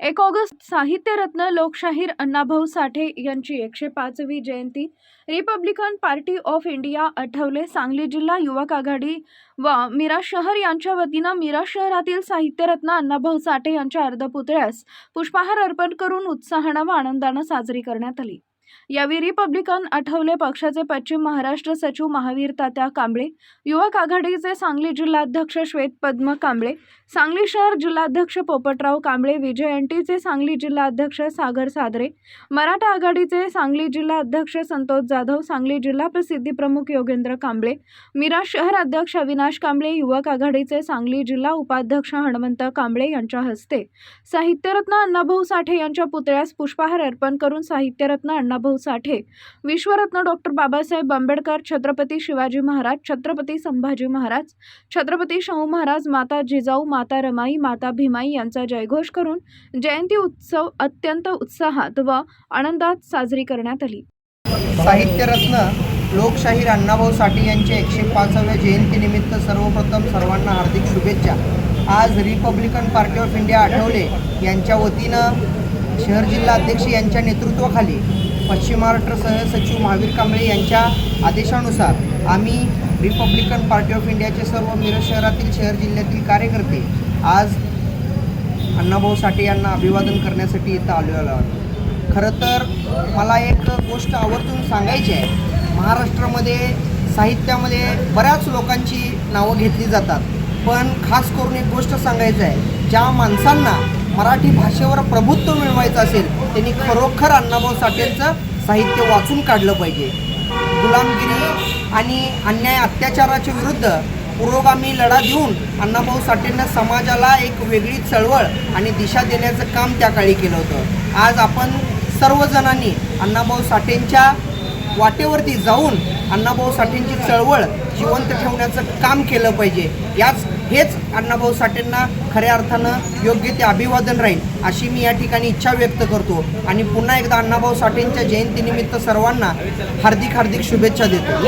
एक ऑगस्ट साहित्यरत्न लोकशाहीर अण्णाभाऊ साठे यांची एकशे पाचवी जयंती. Republican party of India Athawale Sangli जिल्हा युवक आघाडी व मीरा शहर यांच्या वतीनं मीरा शहरातील साहित्यरत्न अण्णाभाऊ साठे यांच्या अर्धपुतळ्यास पुष्पहार अर्पण करून उत्साहानं व आनंदानं साजरी करण्यात आली. यावेळी रिपब्लिकन आठवले पक्षाचे पश्चिम महाराष्ट्र सचिव महावीर तात्या कांबळे युवक आघाडीचे सांगली जिल्हाध्यक्ष श्वेत पद्म कांबळे सांगली शहर जिल्हाध्यक्ष पोपटराव कांबळे विजय एनटीचे सांगली जिल्हाध्यक्ष सागर सादरे मराठा आघाडीचे सांगली जिल्हाध्यक्ष संतोष जाधव सांगली जिल्हा प्रसिद्धी प्रमुख योगेंद्र कांबळे मिराज शहर अध्यक्ष अविनाश कांबळे युवक आघाडीचे सांगली जिल्हा उपाध्यक्ष हणमंत कांबळे यांच्या हस्ते साहित्यरत्न अण्णाभाऊ साठे यांच्या पुतळ्यास पुष्पहार अर्पण करून साहित्यरत्न अण्णाभाऊ साठे विश्वरत्न डॉक्टर बाबासाहेब आंबेडकर छत्रपती शिवाजी महाराज छत्रपती संभाजी महाराज छत्रपती शाहू महाराज माता जिजाऊ माता रमाई माता भीमाई यांचा जयघोष करून जयंती उत्सव अत्यंत उत्साहात व आनंदात साजरी करण्यात आली. साहित्यरत्न लोकशाहीर अण्णाभाऊ साठे यांच्या एकशे पाचव्या जयंतीनिमित्त सर्वप्रथम सर्वांना हार्दिक शुभेच्छा. आज Republican party of India Athawale यांच्या वतीनं शहर जिल्हा अध्यक्ष यांच्या नेतृत्वाखाली पश्चिम महाराष्ट्र सहसचिव महावीर कांबळे यांच्या आदेशानुसार आम्ही रिपब्लिकन पार्टी ऑफ इंडियाचे सर्व मिरज शहरातील शहर जिल्ह्यातील कार्यकर्ते आज अण्णाभाऊ साठे यांना अभिवादन करण्यासाठी इथं आलेलो आहोत. खरं तर मला एक गोष्ट आवर्जून सांगायची आहे. महाराष्ट्रामध्ये साहित्यामध्ये बऱ्याच लोकांची नावं घेतली जातात. पण खास करून एक गोष्ट सांगायचं आहे. ज्या माणसांना मराठी भाषेवर प्रभुत्व मिळवायचं असेल त्यांनी खरोखर अण्णाभाऊ साठेंचं साहित्य वाचून काढलं पाहिजे. गुलामगिरी आणि अन्याय अत्याचाराच्या विरुद्ध पुरोगामी लढा देऊन अण्णाभाऊ साठेंना समाजाला एक वेगळी चळवळ आणि दिशा देण्याचं काम त्या काळी केलं होतं. आज आपण सर्वजणांनी अण्णाभाऊ साठेंच्या वाटेवरती जाऊन अण्णाभाऊ साठेंची चळवळ जिवंत ठेवण्याचं काम केलं पाहिजे. याच हेच अण्णाभाऊ साठेंना खऱ्या अर्थानं योग्य ते अभिवादन राहील अशी मी या ठिकाणी इच्छा व्यक्त करतो. आणि पुन्हा एकदा अण्णाभाऊ साठेंच्या जयंतीनिमित्त सर्वांना हार्दिक हार्दिक शुभेच्छा देतो.